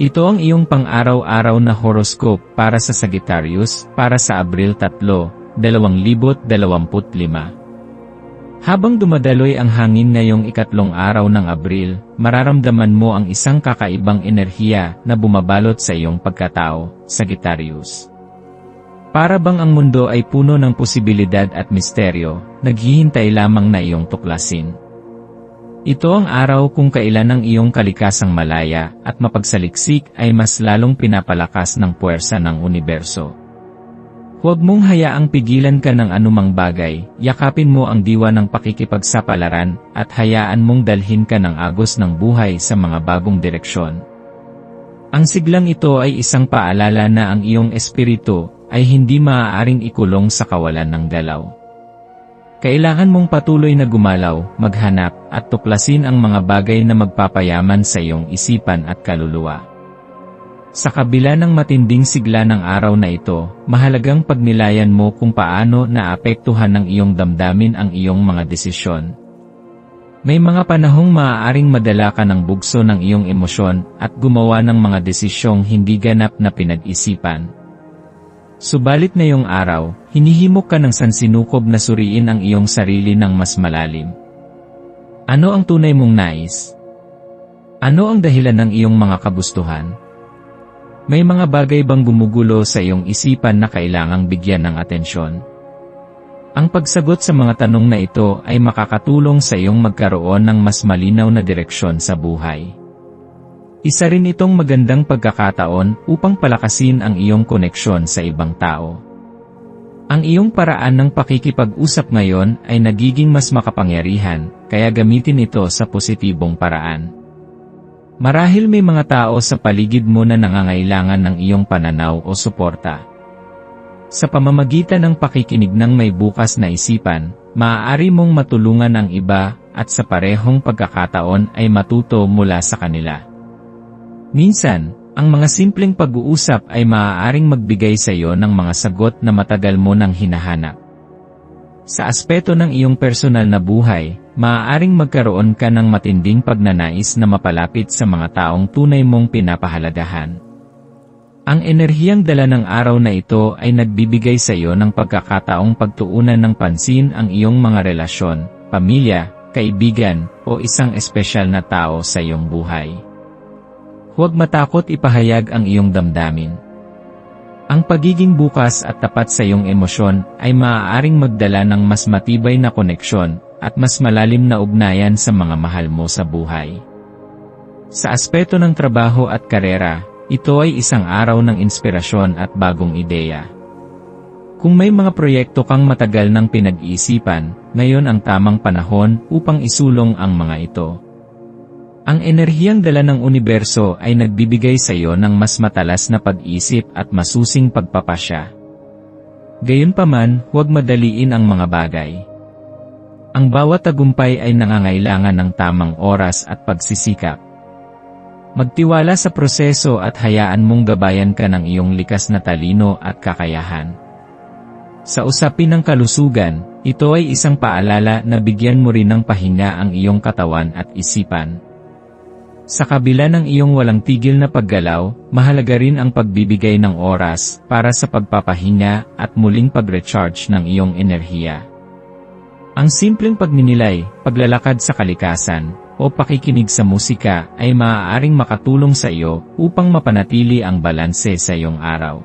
Ito ang iyong pang-araw-araw na horoscope para sa Sagittarius para sa Abril 3, 2025. Habang dumadaloy ang hangin ngayong ikatlong araw ng Abril, mararamdaman mo ang isang kakaibang enerhiya na bumabalot sa iyong pagkatao, Sagittarius. Para bang ang mundo ay puno ng posibilidad at misteryo, naghihintay lamang na iyong tuklasin. Ito ang araw kung kailan ang iyong kalikasang malaya at mapagsaliksik ay mas lalong pinapalakas ng puwersa ng universo. Huwag mong hayaang pigilan ka ng anumang bagay, yakapin mo ang diwa ng pakikipagsapalaran, at hayaan mong dalhin ka ng agos ng buhay sa mga bagong direksyon. Ang siglang ito ay isang paalala na ang iyong espiritu ay hindi maaaring ikulong sa kawalan ng galaw. Kailangan mong patuloy na gumalaw, maghanap, at tuklasin ang mga bagay na magpapayaman sa iyong isipan at kaluluwa. Sa kabila ng matinding sigla ng araw na ito, mahalagang pagnilayan mo kung paano naapektuhan ng iyong damdamin ang iyong mga desisyon. May mga panahong maaaring madala ka ng bugso ng iyong emosyon at gumawa ng mga desisyong hindi ganap na pinag-isipan. Subalit na iyong araw, hinihimok ka ng sansinukob na suriin ang iyong sarili ng mas malalim. Ano ang tunay mong nais? Ano ang dahilan ng iyong mga kagustuhan? May mga bagay bang gumugulo sa iyong isipan na kailangang bigyan ng atensyon? Ang pagsagot sa mga tanong na ito ay makakatulong sa iyong magkaroon ng mas malinaw na direksyon sa buhay. Isa rin itong magandang pagkakataon upang palakasin ang iyong koneksyon sa ibang tao. Ang iyong paraan ng pakikipag-usap ngayon ay nagiging mas makapangyarihan, kaya gamitin ito sa positibong paraan. Marahil may mga tao sa paligid mo na nangangailangan ng iyong pananaw o suporta. Sa pamamagitan ng pakikinig ng may bukas na isipan, maaari mong matulungan ang iba at sa parehong pagkakataon ay matuto mula sa kanila. Minsan, ang mga simpleng pag-uusap ay maaaring magbigay sa iyo ng mga sagot na matagal mo nang hinahanap. Sa aspeto ng iyong personal na buhay, maaaring magkaroon ka ng matinding pagnanais na mapalapit sa mga taong tunay mong pinapahalagahan. Ang enerhiyang dala ng araw na ito ay nagbibigay sa iyo ng pagkakataong pagtuunan ng pansin ang iyong mga relasyon, pamilya, kaibigan, o isang espesyal na tao sa iyong buhay. Huwag matakot ipahayag ang iyong damdamin. Ang pagiging bukas at tapat sa iyong emosyon ay maaaring magdala ng mas matibay na koneksyon at mas malalim na ugnayan sa mga mahal mo sa buhay. Sa aspeto ng trabaho at karera, ito ay isang araw ng inspirasyon at bagong ideya. Kung may mga proyekto kang matagal nang pinag-iisipan, ngayon ang tamang panahon upang isulong ang mga ito. Ang enerhiyang dala ng universo ay nagbibigay sa iyo ng mas matalas na pag-isip at masusing pagpapasya. Gayunpaman, huwag madaliin ang mga bagay. Ang bawat tagumpay ay nangangailangan ng tamang oras at pagsisikap. Magtiwala sa proseso at hayaan mong gabayan ka ng iyong likas na talino at kakayahan. Sa usapin ng kalusugan, ito ay isang paalala na bigyan mo rin ng pahinga ang iyong katawan at isipan. Sa kabila ng iyong walang tigil na paggalaw, mahalaga rin ang pagbibigay ng oras para sa pagpapahinga at muling pag-recharge ng iyong enerhiya. Ang simpleng pagninilay, paglalakad sa kalikasan, o pakikinig sa musika ay maaaring makatulong sa iyo upang mapanatili ang balanse sa iyong araw.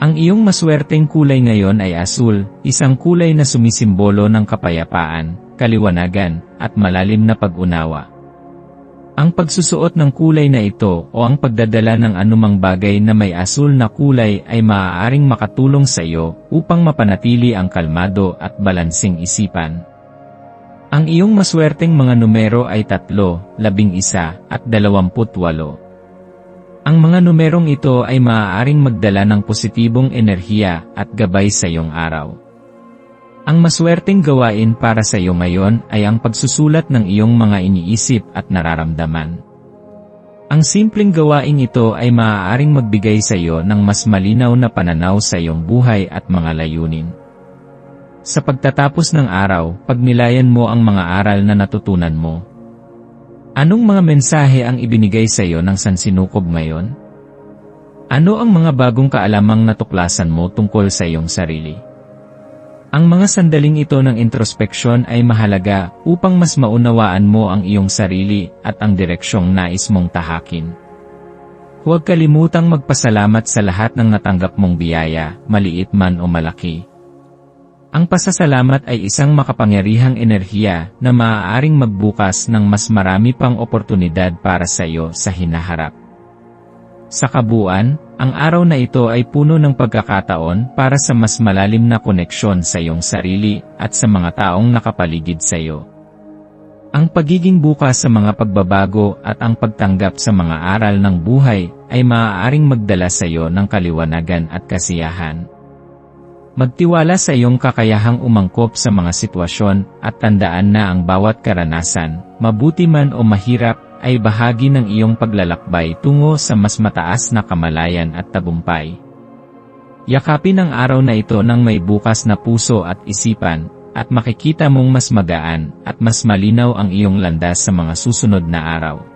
Ang iyong maswerteng kulay ngayon ay asul, isang kulay na sumisimbolo ng kapayapaan, kaliwanagan, at malalim na pag-unawa. Ang pagsusuot ng kulay na ito o ang pagdadala ng anumang bagay na may asul na kulay ay maaaring makatulong sa iyo upang mapanatili ang kalmado at balansing isipan. Ang iyong maswerteng mga numero ay 3, 11 at 28. Ang mga numerong ito ay maaaring magdala ng positibong enerhiya at gabay sa iyong araw. Ang maswerteng gawain para sa iyo ngayon ay ang pagsusulat ng iyong mga iniisip at nararamdaman. Ang simpleng gawaing ito ay maaaring magbigay sa iyo ng mas malinaw na pananaw sa iyong buhay at mga layunin. Sa pagtatapos ng araw, pagnilayan mo ang mga aral na natutunan mo. Anong mga mensahe ang ibinigay sa iyo ng sansinukob ngayon? Ano ang mga bagong kaalamang natuklasan mo tungkol sa iyong sarili? Ang mga sandaling ito ng introspeksyon ay mahalaga upang mas maunawaan mo ang iyong sarili at ang direksyong nais mong tahakin. Huwag kalimutang magpasalamat sa lahat ng natanggap mong biyaya, maliit man o malaki. Ang pasasalamat ay isang makapangyarihang enerhiya na maaaring magbukas ng mas marami pang oportunidad para sa iyo sa hinaharap. Sa kabuuan, ang araw na ito ay puno ng pagkakataon para sa mas malalim na koneksyon sa iyong sarili at sa mga taong nakapaligid sa iyo. Ang pagiging bukas sa mga pagbabago at ang pagtanggap sa mga aral ng buhay ay maaaring magdala sa iyo ng kaliwanagan at kasiyahan. Magtiwala sa iyong kakayahang umangkop sa mga sitwasyon at tandaan na ang bawat karanasan, mabuti man o mahirap, ay bahagi ng iyong paglalakbay tungo sa mas mataas na kamalayan at tagumpay. Yakapin ang araw na ito ng may bukas na puso at isipan, at makikita mong mas magaan at mas malinaw ang iyong landas sa mga susunod na araw.